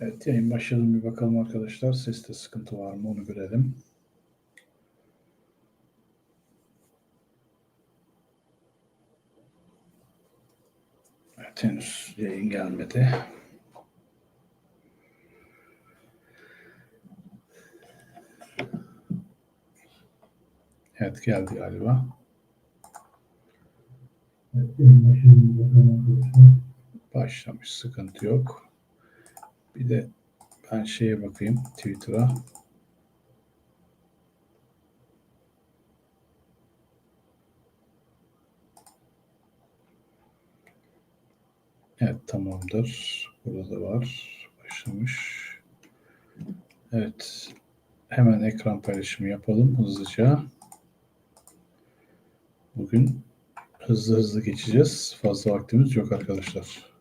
Evet yayın başlayalım bir bakalım arkadaşlar. Seste sıkıntı var mı onu görelim. Evet henüz yayın gelmedi. Evet geldi galiba. Evet. Başlamış sıkıntı yok. Bir de ben şeye bakayım Twitter'a. Evet tamamdır. Burada var. Başlamış. Evet. Hemen ekran paylaşımı yapalım hızlıca. Bugün hızlı hızlı geçeceğiz. Fazla vaktimiz yok arkadaşlar.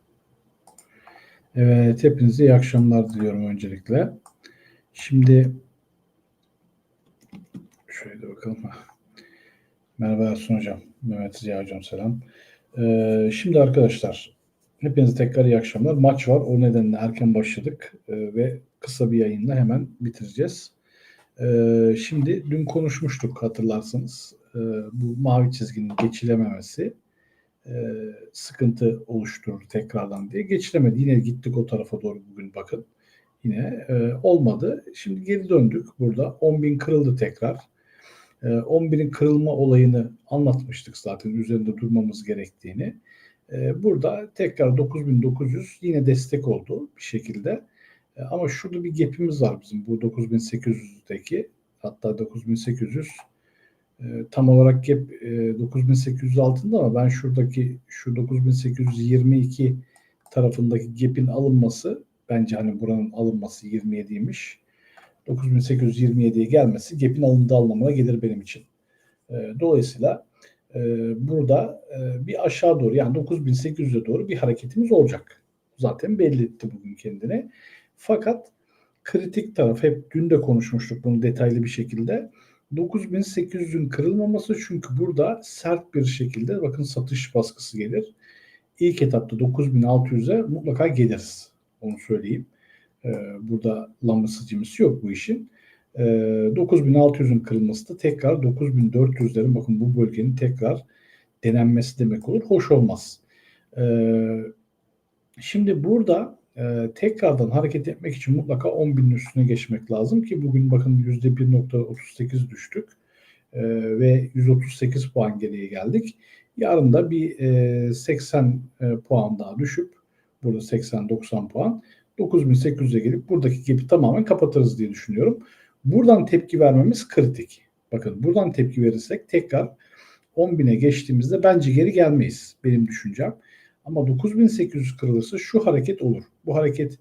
Evet, hepinize iyi akşamlar diliyorum öncelikle. Şimdi şöyle bakalım. Merhaba Ersun Hocam, Mehmet Ziya Hocam selam. Ee, şimdi arkadaşlar, hepinize tekrar iyi akşamlar. Maç var, o nedenle erken başladık ee, ve kısa bir yayınla hemen bitireceğiz. Ee, şimdi dün konuşmuştuk hatırlarsanız. Ee, bu mavi çizginin geçilememesi e, sıkıntı oluşturur tekrardan diye. Geçilemedi. Yine gittik o tarafa doğru bugün bakın. Yine e, olmadı. Şimdi geri döndük burada. 10.000 kırıldı tekrar. E, 11'in kırılma olayını anlatmıştık zaten üzerinde durmamız gerektiğini. E, burada tekrar 9.900 yine destek oldu bir şekilde. E, ama şurada bir gap'imiz var bizim bu 9.800'deki. Hatta 9.800 e, tam olarak gap e, 9800 altında ama ben şuradaki şu 9822 tarafındaki gap'in alınması bence hani buranın alınması 27'ymiş. 9827'ye gelmesi gap'in alındığı anlamına gelir benim için. E, dolayısıyla e, burada e, bir aşağı doğru yani 9800'e doğru bir hareketimiz olacak. Zaten belli etti bugün kendine. Fakat kritik taraf hep dün de konuşmuştuk bunu detaylı bir şekilde 9800'ün kırılmaması çünkü burada sert bir şekilde bakın satış baskısı gelir. İlk etapta 9600'e mutlaka geliriz. Onu söyleyeyim. Ee, burada lambasıcımız yok bu işin. Ee, 9600'ün kırılması da tekrar 9400'lerin bakın bu bölgenin tekrar denenmesi demek olur. Hoş olmaz. Ee, şimdi burada e, tekrardan hareket etmek için mutlaka 10 binin üstüne geçmek lazım ki bugün bakın %1.38 düştük e, ve 138 puan geriye geldik. Yarın da bir e, 80 e, puan daha düşüp burada 80-90 puan 9800'e gelip buradaki gap'i tamamen kapatırız diye düşünüyorum. Buradan tepki vermemiz kritik. Bakın buradan tepki verirsek tekrar 10.000'e geçtiğimizde bence geri gelmeyiz benim düşüncem. Ama 9800 kırılırsa şu hareket olur. Bu hareket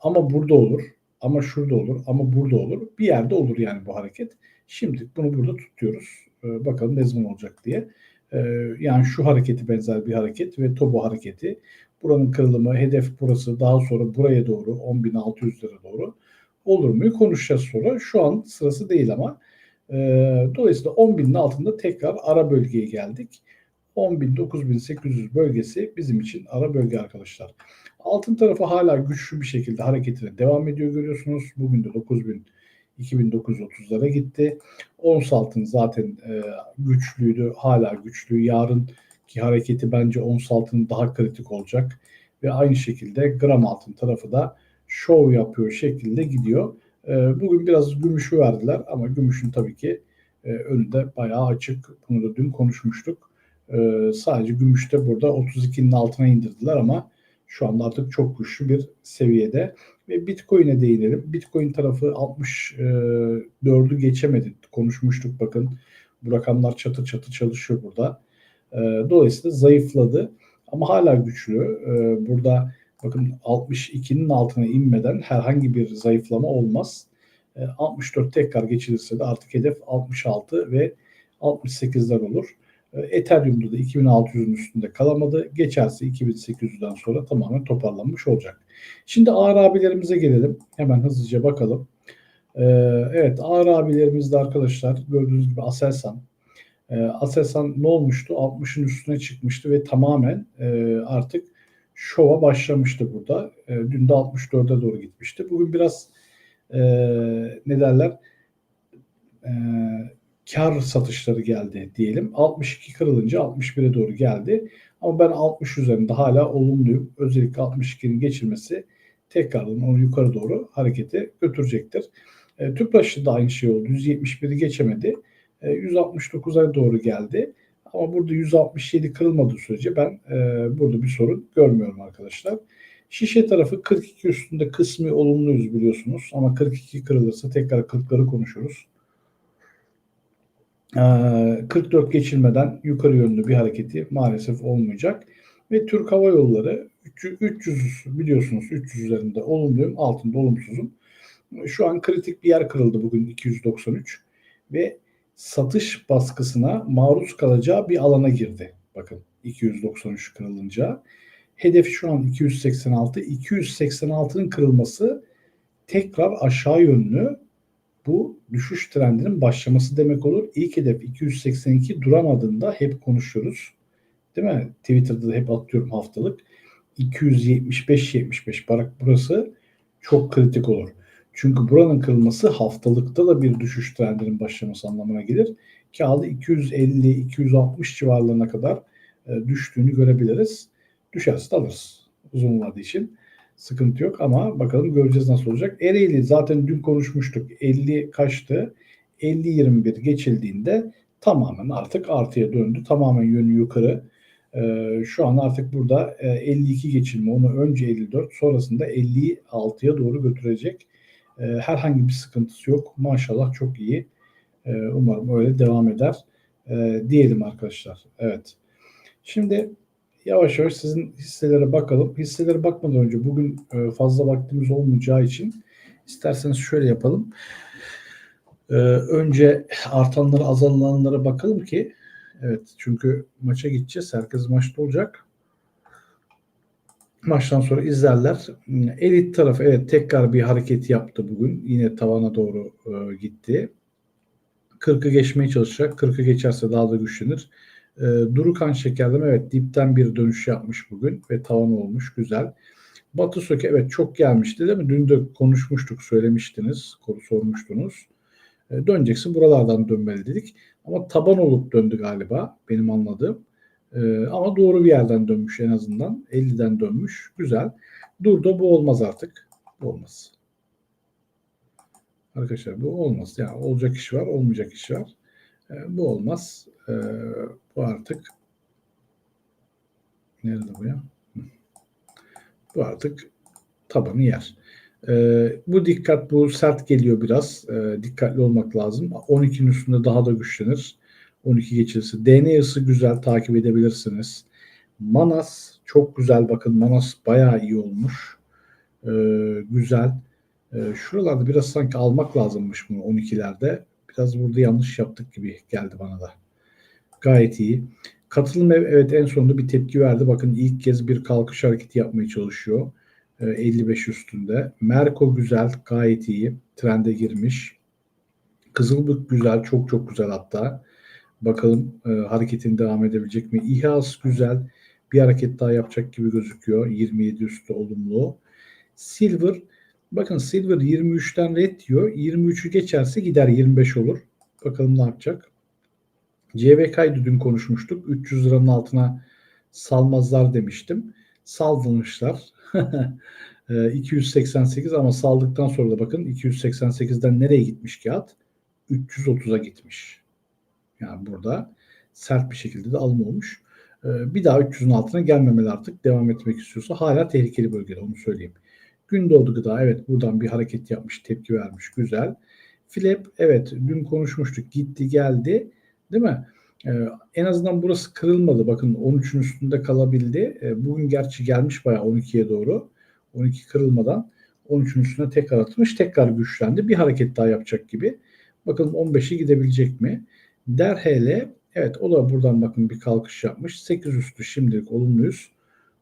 ama burada olur, ama şurada olur, ama burada olur. Bir yerde olur yani bu hareket. Şimdi bunu burada tutuyoruz. Ee, bakalım ne zaman olacak diye. Ee, yani şu hareketi benzer bir hareket ve Tobo hareketi. Buranın kırılımı, hedef burası daha sonra buraya doğru 10.600'lere doğru olur mu? Konuşacağız sonra. Şu an sırası değil ama. E, dolayısıyla 10.000'in altında tekrar ara bölgeye geldik. 10.000-9.800 bölgesi bizim için ara bölge arkadaşlar. Altın tarafı hala güçlü bir şekilde hareketine devam ediyor görüyorsunuz. Bugün de 9.000 2930'lara gitti. Ons altın zaten e, güçlüydü, hala güçlü. Yarınki hareketi bence ons altının daha kritik olacak. Ve aynı şekilde gram altın tarafı da şov yapıyor şekilde gidiyor. E, bugün biraz gümüşü verdiler ama gümüşün tabii ki e, önünde bayağı açık. Bunu da dün konuşmuştuk. Ee, sadece gümüşte burada 32'nin altına indirdiler ama şu anda artık çok güçlü bir seviyede. Ve Bitcoin'e değinelim. Bitcoin tarafı 64'ü e, geçemedi. Konuşmuştuk bakın. Bu rakamlar çatı çatı çalışıyor burada. E, dolayısıyla zayıfladı. Ama hala güçlü. E, burada bakın 62'nin altına inmeden herhangi bir zayıflama olmaz. 64 tekrar geçilirse de artık hedef 66 ve 68'ler olur. Ethereum'da da 2600'ün üstünde kalamadı. Geçerse 2800'den sonra tamamen toparlanmış olacak. Şimdi ağır abilerimize gelelim. Hemen hızlıca bakalım. Ee, evet ağır abilerimizde arkadaşlar gördüğünüz gibi Aselsan. Ee, Aselsan ne olmuştu? 60'ın üstüne çıkmıştı ve tamamen e, artık şova başlamıştı burada. E, dün de 64'e doğru gitmişti. Bugün biraz e, ne derler e, kar satışları geldi diyelim. 62 kırılınca 61'e doğru geldi. Ama ben 60 üzerinde hala olumluyum. Özellikle 62'nin geçilmesi tekrardan onu yukarı doğru harekete götürecektir. E, Tüpraş'ta da aynı şey oldu. 171'i geçemedi. E, 169'a doğru geldi. Ama burada 167 kırılmadığı sürece ben e, burada bir sorun görmüyorum arkadaşlar. Şişe tarafı 42 üstünde kısmi olumluyuz biliyorsunuz. Ama 42 kırılırsa tekrar 40'ları konuşuruz. E, 44 geçilmeden yukarı yönlü bir hareketi maalesef olmayacak. Ve Türk Hava Yolları 300 biliyorsunuz 300 üzerinde olumluyum, altında olumsuzum. Şu an kritik bir yer kırıldı bugün 293 ve satış baskısına maruz kalacağı bir alana girdi. Bakın 293 kırılınca. Hedef şu an 286. 286'nın kırılması tekrar aşağı yönlü bu düşüş trendinin başlaması demek olur. İlk hedef 282 duramadığında hep konuşuyoruz. Değil mi? Twitter'da da hep atıyorum haftalık. 275-75 barak burası çok kritik olur. Çünkü buranın kırılması haftalıkta da bir düşüş trendinin başlaması anlamına gelir. Kağıdı 250-260 civarlarına kadar e, düştüğünü görebiliriz. Düşerse alırız. Uzun vade için sıkıntı yok ama bakalım göreceğiz nasıl olacak. Ereğli zaten dün konuşmuştuk. 50 kaçtı? 50-21 geçildiğinde tamamen artık artıya döndü. Tamamen yönü yukarı. Ee, şu an artık burada e, 52 geçilme. Onu önce 54 sonrasında 56'ya doğru götürecek. E, herhangi bir sıkıntısı yok. Maşallah çok iyi. E, umarım öyle devam eder. E, diyelim arkadaşlar. Evet. Şimdi yavaş yavaş sizin hisselere bakalım. Hisselere bakmadan önce bugün e, fazla vaktimiz olmayacağı için isterseniz şöyle yapalım. E, önce artanlara azalanlara bakalım ki evet çünkü maça gideceğiz. Herkes maçta olacak maçtan sonra izlerler. Elit tarafı evet tekrar bir hareket yaptı bugün. Yine tavana doğru e, gitti. 40'ı geçmeye çalışacak. 40'ı geçerse daha da güçlenir. E, Durukan Şekerleme evet dipten bir dönüş yapmış bugün ve tavan olmuş. Güzel. Batı Söke evet çok gelmişti değil mi? Dün de konuşmuştuk, söylemiştiniz, sormuştunuz. E, döneceksin buralardan dönmeli dedik. Ama taban olup döndü galiba benim anladığım. Ee, ama doğru bir yerden dönmüş en azından. 50'den dönmüş. Güzel. Dur da bu olmaz artık. Bu olmaz. Arkadaşlar bu olmaz. Yani olacak iş var, olmayacak iş var. Ee, bu olmaz. Ee, bu artık nerede bu ya? Bu artık tabanı yer. Ee, bu dikkat, bu sert geliyor biraz. Ee, dikkatli olmak lazım. 12'nin üstünde daha da güçlenir. 12 geçilisi. DNA'sı güzel takip edebilirsiniz. Manas çok güzel bakın Manas bayağı iyi olmuş. Ee, güzel. Ee, şuralarda biraz sanki almak lazımmış bunu 12'lerde. Biraz burada yanlış yaptık gibi geldi bana da. Gayet iyi. Katılım ev evet en sonunda bir tepki verdi. Bakın ilk kez bir kalkış hareketi yapmaya çalışıyor. Ee, 55 üstünde. Merko güzel, gayet iyi. Trende girmiş. Kızılbük güzel, çok çok güzel hatta. Bakalım e, hareketin devam edebilecek mi? İHAS güzel. Bir hareket daha yapacak gibi gözüküyor. 27 üstü olumlu. Silver bakın Silver 23'ten red diyor. 23'ü geçerse gider 25 olur. Bakalım ne yapacak. CVK'ydı dün konuşmuştuk. 300 liranın altına salmazlar demiştim. Saldırmışlar. 288 ama saldıktan sonra da bakın 288'den nereye gitmiş kağıt? 330'a gitmiş. Yani burada sert bir şekilde de alım olmuş. Ee, bir daha 300'ün altına gelmemeli artık. Devam etmek istiyorsa hala tehlikeli bölgede onu söyleyeyim. Gündoğdu gıda evet buradan bir hareket yapmış, tepki vermiş. Güzel. Flap evet dün konuşmuştuk. Gitti geldi. Değil mi? Ee, en azından burası kırılmadı. Bakın 13'ün üstünde kalabildi. Ee, bugün gerçi gelmiş bayağı 12'ye doğru. 12 kırılmadan 13'ün üstüne tekrar atmış. Tekrar güçlendi. Bir hareket daha yapacak gibi. Bakalım 15'i gidebilecek mi? Derhele evet o da buradan bakın bir kalkış yapmış. 8 üstü şimdilik olumluyuz.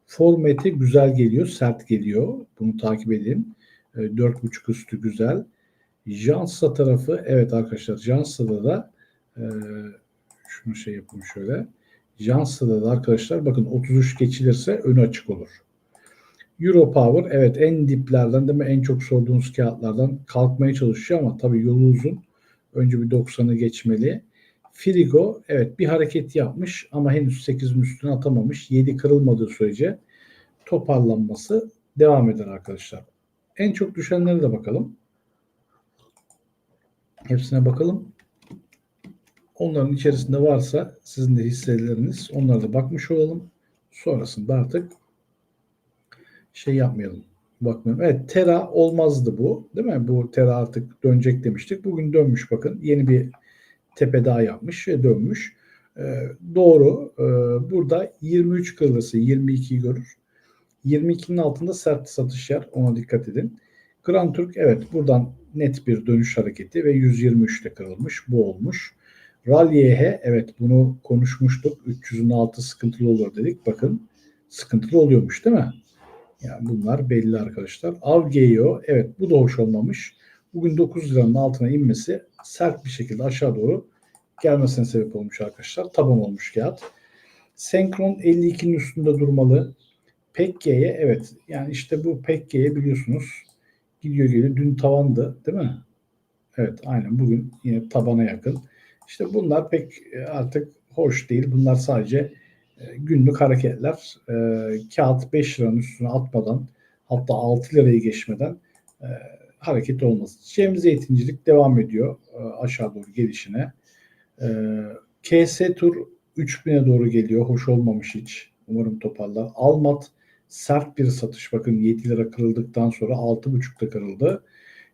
Formeti güzel geliyor, sert geliyor. Bunu takip edin. 4.5 üstü güzel. Jansa tarafı evet arkadaşlar Jansa'da da e, şunu şey yapayım şöyle. Jansa'da da arkadaşlar bakın 33 geçilirse önü açık olur. Europower evet en diplerden değil mi? En çok sorduğunuz kağıtlardan kalkmaya çalışıyor ama tabii yolu uzun. Önce bir 90'ı geçmeli. Frigo evet bir hareket yapmış ama henüz 8'in üstüne atamamış. 7 kırılmadığı sürece toparlanması devam eder arkadaşlar. En çok düşenlere de bakalım. Hepsine bakalım. Onların içerisinde varsa sizin de hisseleriniz onlara da bakmış olalım. Sonrasında artık şey yapmayalım. Bakmayalım. Evet Tera olmazdı bu. Değil mi? Bu Tera artık dönecek demiştik. Bugün dönmüş bakın. Yeni bir tepe daha yapmış ve dönmüş. Ee, doğru. Ee, burada 23 kırılırsa 22'yi görür. 22'nin altında sert satış yer. Ona dikkat edin. Grand Türk evet buradan net bir dönüş hareketi ve 123'te kırılmış. Bu olmuş. Rally'e evet bunu konuşmuştuk. 300'ün altı sıkıntılı olur dedik. Bakın sıkıntılı oluyormuş değil mi? Yani bunlar belli arkadaşlar. Avgeo evet bu da hoş olmamış. Bugün 9 liranın altına inmesi sert bir şekilde aşağı doğru gelmesine sebep olmuş arkadaşlar. Taban olmuş kağıt. Senkron 52'nin üstünde durmalı. Pekke'ye evet yani işte bu Pekke'ye biliyorsunuz gidiyor geliyor. Dün tavandı değil mi? Evet aynen bugün yine tabana yakın. İşte bunlar pek artık hoş değil. Bunlar sadece e, günlük hareketler. E, kağıt 5 liranın üstüne atmadan hatta 6 lirayı geçmeden e, hareket olmaz. Cem Zeytincilik devam ediyor e, aşağı doğru gelişine. E, KS Tur 3000'e doğru geliyor. Hoş olmamış hiç. Umarım toparlar. Almat sert bir satış. Bakın 7 lira kırıldıktan sonra 6.5'ta kırıldı.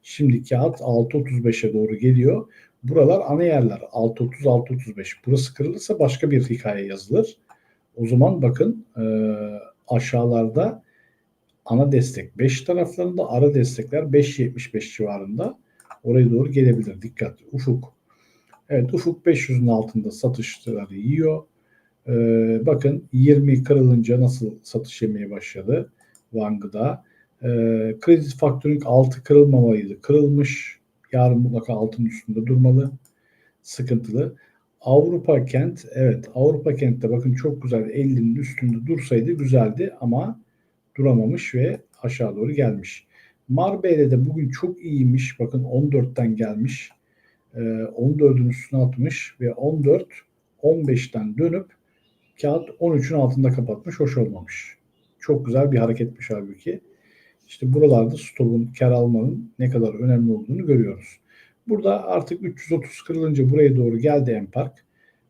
Şimdi kağıt 6.35'e doğru geliyor. Buralar ana yerler. 6.30-6.35. Burası kırılırsa başka bir hikaye yazılır. O zaman bakın e, aşağılarda ana destek 5 taraflarında ara destekler 5.75 civarında. Oraya doğru gelebilir. Dikkat. Ufuk. Evet Ufuk 500'ün altında satışları yiyor. Ee, bakın 20 kırılınca nasıl satış yemeye başladı Vang'da. Ee, kredi faktörün altı kırılmamalıydı. Kırılmış. Yarın mutlaka altın üstünde durmalı. Sıkıntılı. Avrupa kent evet Avrupa kentte bakın çok güzel 50'nin üstünde dursaydı güzeldi ama duramamış ve aşağı doğru gelmiş. Marbey'de de bugün çok iyiymiş. Bakın 14'ten gelmiş. 14'ün üstüne atmış ve 14 15'ten dönüp kağıt 13'ün altında kapatmış. Hoş olmamış. Çok güzel bir hareketmiş halbuki. İşte buralarda stopun kar almanın ne kadar önemli olduğunu görüyoruz. Burada artık 330 kırılınca buraya doğru geldi Empark.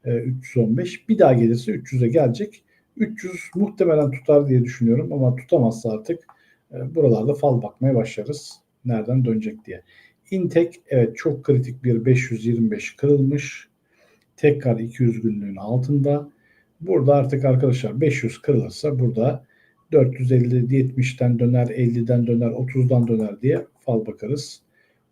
E, 315. Bir daha gelirse 300'e gelecek. 300 muhtemelen tutar diye düşünüyorum ama tutamazsa artık e, buralarda fal bakmaya başlarız. Nereden dönecek diye. Intek evet çok kritik bir 525 kırılmış. Tekrar 200 günlüğün altında. Burada artık arkadaşlar 500 kırılırsa burada 450 70'ten döner, 50'den döner, 30'dan döner diye fal bakarız.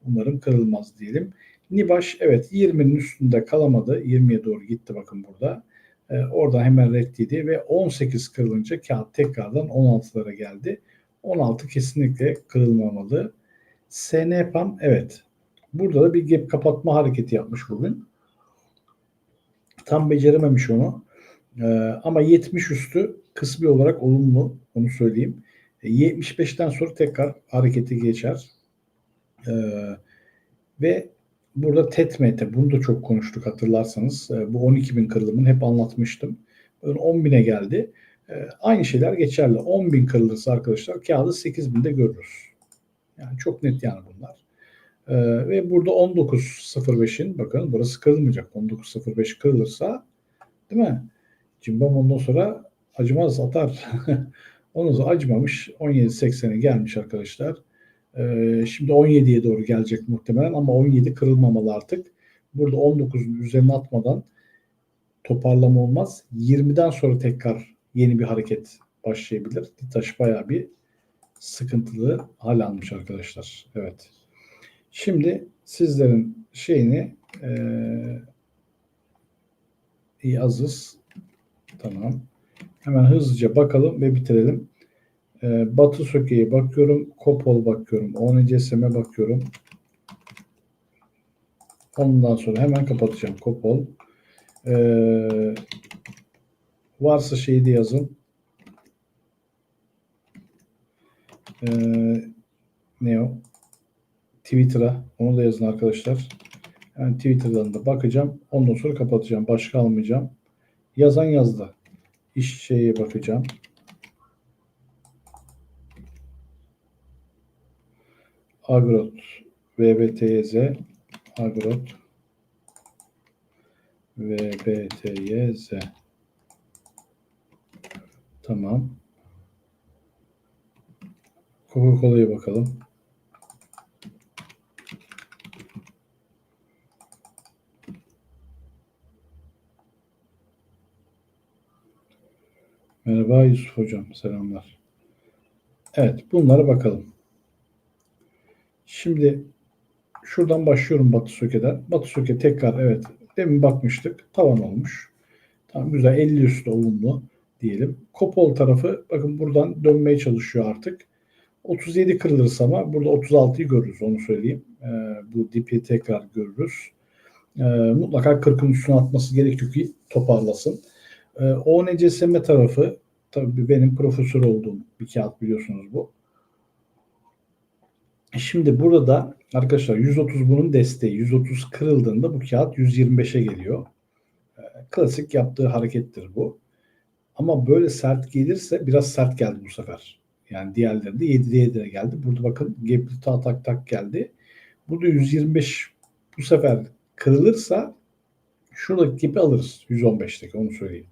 Umarım kırılmaz diyelim. Nibaş evet 20'nin üstünde kalamadı. 20'ye doğru gitti bakın burada. Ee, oradan hemen reddiydi ve 18 kırılınca kağıt tekrardan 16'lara geldi. 16 kesinlikle kırılmamalı. SNPAM evet. Burada da bir gap kapatma hareketi yapmış bugün. Tam becerememiş onu. Ee, ama 70 üstü kısmi olarak olumlu. Onu söyleyeyim. E, 75'ten sonra tekrar hareketi geçer. Ee, ve burada TETMT bunu da çok konuştuk hatırlarsanız. Ee, bu 12 bin kırılımını hep anlatmıştım. 10 bine geldi. Ee, aynı şeyler geçerli. 10 bin kırılırsa arkadaşlar kağıdı 8 binde görürüz. Yani çok net yani bunlar. Ee, ve burada 19.05'in bakın burası kırılmayacak. 19.05 kırılırsa değil mi? Cimbom ondan sonra acımaz atar. Onun da acımamış. 17.80'e gelmiş arkadaşlar. Ee, şimdi 17'ye doğru gelecek muhtemelen ama 17 kırılmamalı artık. Burada 19'un üzerine atmadan toparlama olmaz. 20'den sonra tekrar yeni bir hareket başlayabilir. Ditaş bayağı bir sıkıntılı hal almış arkadaşlar. Evet. Şimdi sizlerin şeyini e, iyi azız. Tamam. Hemen hızlıca bakalım ve bitirelim. E, Batı Söke'ye bakıyorum. Kopol bakıyorum. ONCSM'e bakıyorum. Ondan sonra hemen kapatacağım. Kopol. E, varsa şeyi de yazın. e, ne o? Twitter'a. Onu da yazın arkadaşlar. Yani Twitter'dan da bakacağım. Ondan sonra kapatacağım. Başka almayacağım. Yazan yazdı. İş şeye bakacağım. Agrot VBTYZ Agrot VBTYZ Tamam. Coca-Cola'ya bakalım. Merhaba Yusuf Hocam. Selamlar. Evet. Bunlara bakalım. Şimdi şuradan başlıyorum Batı Söke'den. Batı Söke tekrar evet. Demin bakmıştık. Tavan olmuş. Tamam güzel. 50 üstü olumlu diyelim. Kopol tarafı bakın buradan dönmeye çalışıyor artık. 37 kırılırsa ama burada 36'yı görürüz onu söyleyeyim. Ee, bu dipi tekrar görürüz. Ee, mutlaka 40'ın üstüne atması gerekiyor ki toparlasın. Ee, ONCSM tarafı tabii benim profesör olduğum bir kağıt biliyorsunuz bu. Şimdi burada arkadaşlar 130 bunun desteği. 130 kırıldığında bu kağıt 125'e geliyor. Ee, klasik yaptığı harekettir bu. Ama böyle sert gelirse biraz sert geldi bu sefer. Yani diğerleri de 7'de 7'de geldi. Burada bakın gapli tak tak tak geldi. Burada 125 bu sefer kırılırsa şuradaki gibi alırız 115'teki onu söyleyeyim.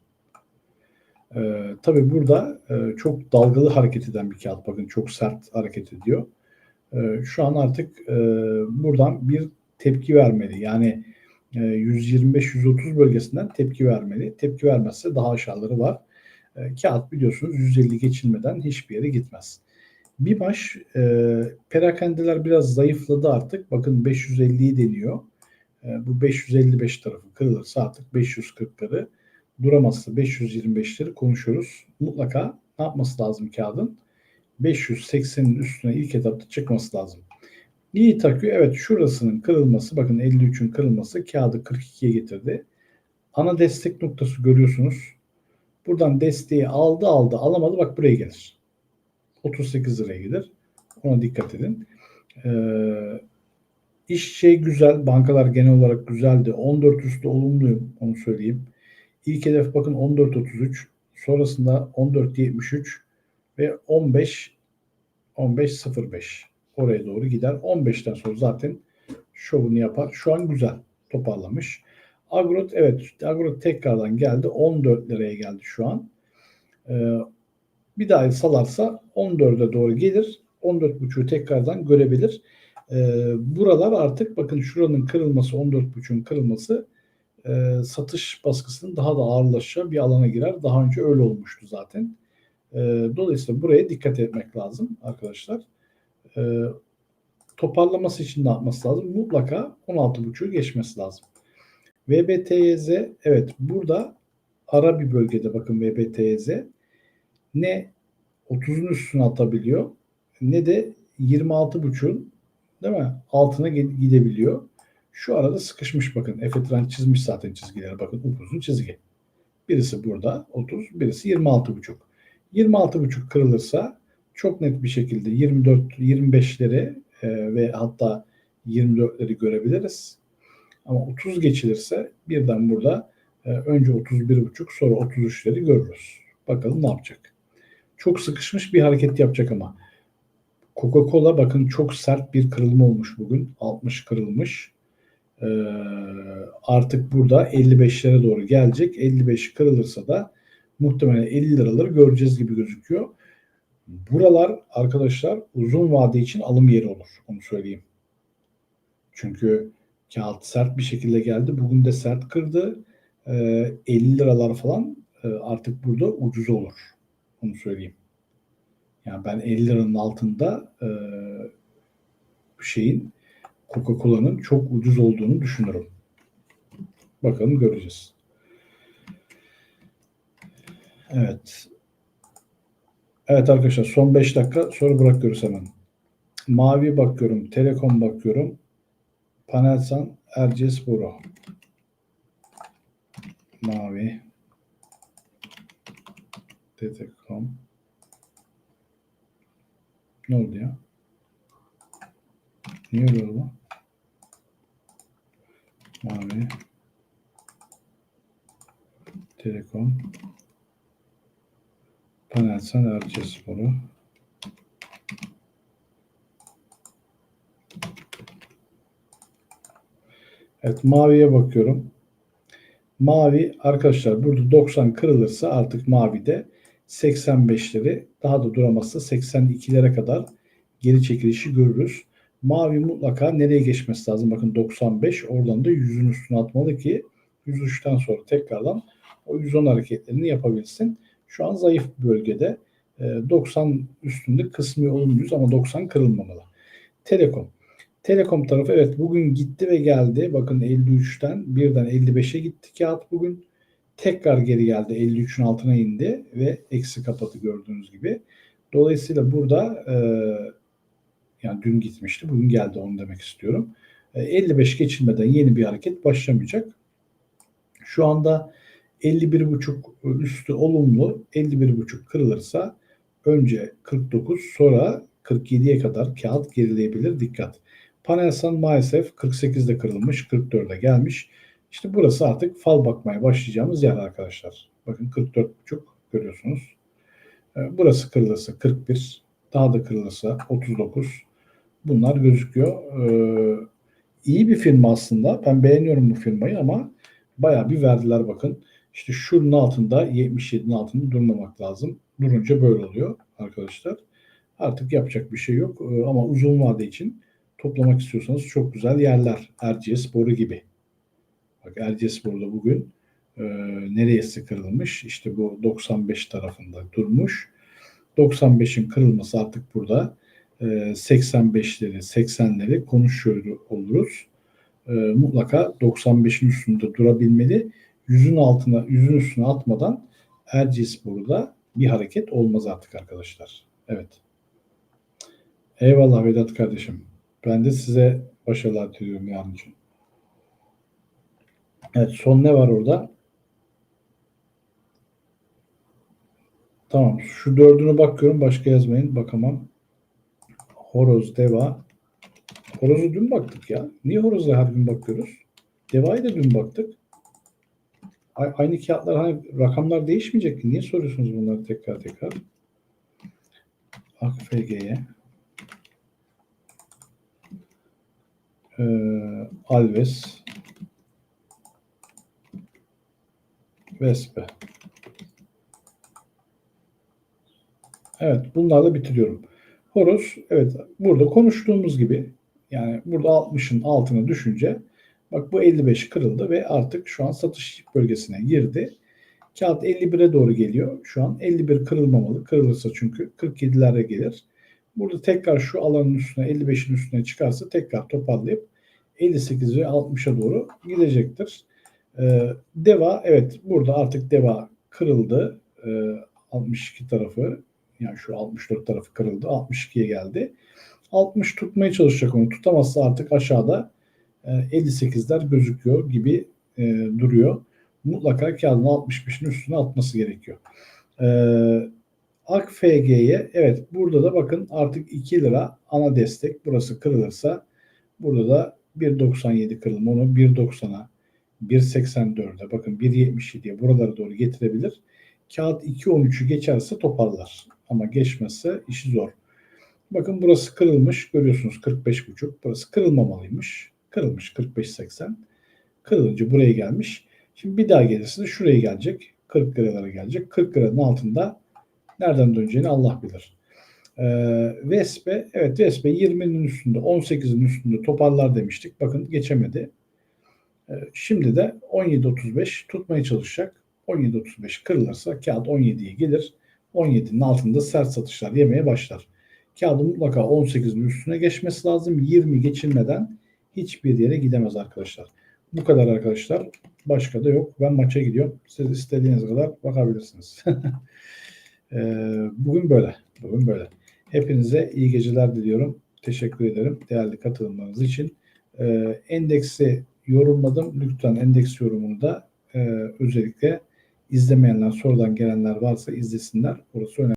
Ee, tabii burada e, çok dalgalı hareket eden bir kağıt. Bakın çok sert hareket ediyor. Ee, şu an artık e, buradan bir tepki vermeli. Yani e, 125-130 bölgesinden tepki vermeli. Tepki vermezse daha aşağıları var. E, kağıt biliyorsunuz 150 geçilmeden hiçbir yere gitmez. Bir baş e, perakendeler biraz zayıfladı artık. Bakın 550'yi deniyor. E, bu 555 tarafı kırılırsa artık 540'ları duramazsa 525'leri konuşuyoruz. Mutlaka ne yapması lazım kağıdın? 580'in üstüne ilk etapta çıkması lazım. İyi takıyor. Evet şurasının kırılması bakın 53'ün kırılması kağıdı 42'ye getirdi. Ana destek noktası görüyorsunuz. Buradan desteği aldı aldı alamadı bak buraya gelir. 38 liraya gelir. Ona dikkat edin. Ee, iş şey güzel. Bankalar genel olarak güzeldi. 14 üstü olumluyum. Onu söyleyeyim. İlk hedef bakın 14.33. Sonrasında 14.73 ve 15 15.05 oraya doğru gider. 15'ten sonra zaten şovunu yapar. Şu an güzel toparlamış. Agrot evet Agrot tekrardan geldi. 14 liraya geldi şu an. Ee, bir daha salarsa 14'e doğru gelir. 14.5'u tekrardan görebilir. Ee, buralar artık bakın şuranın kırılması 14.5'un kırılması e, satış baskısının daha da ağırlaşacağı bir alana girer. Daha önce öyle olmuştu zaten. E, dolayısıyla buraya dikkat etmek lazım arkadaşlar. E, toparlaması için ne yapması lazım? Mutlaka 16.5'u geçmesi lazım. VBTYZ evet burada ara bir bölgede bakın VBTYZ ne 30'un üstüne atabiliyor ne de 26.5'un değil mi? Altına gidebiliyor. Şu arada sıkışmış bakın. Efe Trend çizmiş zaten çizgileri. Bakın upuzun çizgi. Birisi burada 30, birisi 26,5. 26,5 kırılırsa çok net bir şekilde 24 25'leri e, ve hatta 24'leri görebiliriz. Ama 30 geçilirse birden burada e, önce 31,5 sonra 33'leri görürüz. Bakalım ne yapacak. Çok sıkışmış bir hareket yapacak ama. Coca-Cola bakın çok sert bir kırılma olmuş bugün. 60 kırılmış. Ee, artık burada 55'lere doğru gelecek. 55 kırılırsa da muhtemelen 50 liraları göreceğiz gibi gözüküyor. Buralar arkadaşlar uzun vade için alım yeri olur. Onu söyleyeyim. Çünkü kağıt sert bir şekilde geldi. Bugün de sert kırdı. Ee, 50 liralar falan e, artık burada ucuz olur. Onu söyleyeyim. Yani ben 50 liranın altında e, şeyin Coca-Cola'nın çok ucuz olduğunu düşünürüm. Bakalım göreceğiz. Evet. Evet arkadaşlar son 5 dakika sonra bırakıyoruz hemen. Mavi bakıyorum, Telekom bakıyorum. Panelsan, Erciyes Boro. Mavi. Telekom. Ne oldu ya? Niye öyle oldu? Mavi. Telekom. Panelsan Erciyesspor'u. Evet maviye bakıyorum. Mavi arkadaşlar burada 90 kırılırsa artık mavide 85'leri daha da duramazsa 82'lere kadar geri çekilişi görürüz. Mavi mutlaka nereye geçmesi lazım? Bakın 95 oradan da 100'ün üstüne atmalı ki 103'ten sonra tekrardan o 110 hareketlerini yapabilsin. Şu an zayıf bir bölgede. Ee, 90 üstünde kısmi olumluyuz ama 90 kırılmamalı. Telekom. Telekom tarafı evet bugün gitti ve geldi. Bakın 53'ten birden 55'e gitti kağıt bugün. Tekrar geri geldi. 53'ün altına indi ve eksi kapadı gördüğünüz gibi. Dolayısıyla burada e, yani dün gitmişti. Bugün geldi onu demek istiyorum. E, 55 geçilmeden yeni bir hareket başlamayacak. Şu anda 51.5 üstü olumlu. 51.5 kırılırsa önce 49 sonra 47'ye kadar kağıt gerileyebilir. Dikkat. Panelsan maalesef 48'de kırılmış. 44'e gelmiş. İşte burası artık fal bakmaya başlayacağımız yer arkadaşlar. Bakın 44.5 görüyorsunuz. E, Burası kırılırsa 41, daha da kırılırsa 39. Bunlar gözüküyor. Ee, iyi bir firma aslında. Ben beğeniyorum bu firmayı ama bayağı bir verdiler bakın. İşte şunun altında 77'nin altında durmamak lazım. Durunca böyle oluyor arkadaşlar. Artık yapacak bir şey yok. Ee, ama uzun vade için toplamak istiyorsanız çok güzel yerler. Erciyes boru gibi. Bak Erciyes burada bugün e, nereye kırılmış? İşte bu 95 tarafında durmuş. 95'in kırılması artık burada 85'leri, 80'leri konuşuyor oluruz. E, mutlaka 95'in üstünde durabilmeli. Yüzün altına, yüzün üstüne atmadan Erciyes burada bir hareket olmaz artık arkadaşlar. Evet. Eyvallah Vedat kardeşim. Ben de size başarılar diliyorum yarın için. Evet son ne var orada? Tamam. Şu dördünü bakıyorum. Başka yazmayın. Bakamam. Horoz, deva. Horoz'u dün baktık ya. Niye horoz'a her gün bakıyoruz? Deva'yı da dün baktık. Aynı kağıtlar hani rakamlar değişmeyecek ki. Niye soruyorsunuz bunları tekrar tekrar? AKFG'ye. Ee, Alves. Vespe. Evet bunlarla bitiriyorum. Horoz evet burada konuştuğumuz gibi yani burada 60'ın altına düşünce bak bu 55 kırıldı ve artık şu an satış bölgesine girdi. Kağıt 51'e doğru geliyor. Şu an 51 kırılmamalı. Kırılırsa çünkü 47'lere gelir. Burada tekrar şu alanın üstüne 55'in üstüne çıkarsa tekrar toparlayıp 58 ve 60'a doğru gidecektir. Ee, deva evet burada artık deva kırıldı. Ee, 62 tarafı yani şu 64 tarafı kırıldı. 62'ye geldi. 60 tutmaya çalışacak onu. Tutamazsa artık aşağıda e, 58'ler gözüküyor gibi e, duruyor. Mutlaka kağıdın 65'in üstüne atması gerekiyor. E, AKFG'ye evet burada da bakın artık 2 lira ana destek. Burası kırılırsa burada da 1.97 kırılma onu 1.90'a 1.84'e bakın 1.77'ye buralara doğru getirebilir. Kağıt 2.13'ü geçerse toparlar. Ama geçmezse işi zor. Bakın burası kırılmış. Görüyorsunuz 45.5. Burası kırılmamalıymış. Kırılmış 45.80. Kırılınca buraya gelmiş. Şimdi bir daha gelirse şuraya gelecek. 40 liralara gelecek. 40 liranın altında nereden döneceğini Allah bilir. Ee, Vespe, evet Vespe 20'nin üstünde, 18'in üstünde toparlar demiştik. Bakın geçemedi. Ee, şimdi de 17.35 tutmaya çalışacak. 17.35 kırılırsa kağıt 17'ye gelir. 17'nin altında sert satışlar yemeye başlar. Kağıdın mutlaka 18'in üstüne geçmesi lazım. 20 geçilmeden hiçbir yere gidemez arkadaşlar. Bu kadar arkadaşlar. Başka da yok. Ben maça gidiyorum. Siz istediğiniz kadar bakabilirsiniz. Ee, Bugün böyle. Bugün böyle. Hepinize iyi geceler diliyorum. Teşekkür ederim değerli katılımlarınız için. Ee, Endeksi yorumladım. Lütfen endeks yorumunu da e, özellikle izlemeyenler, sonradan gelenler varsa izlesinler. Orası önemli.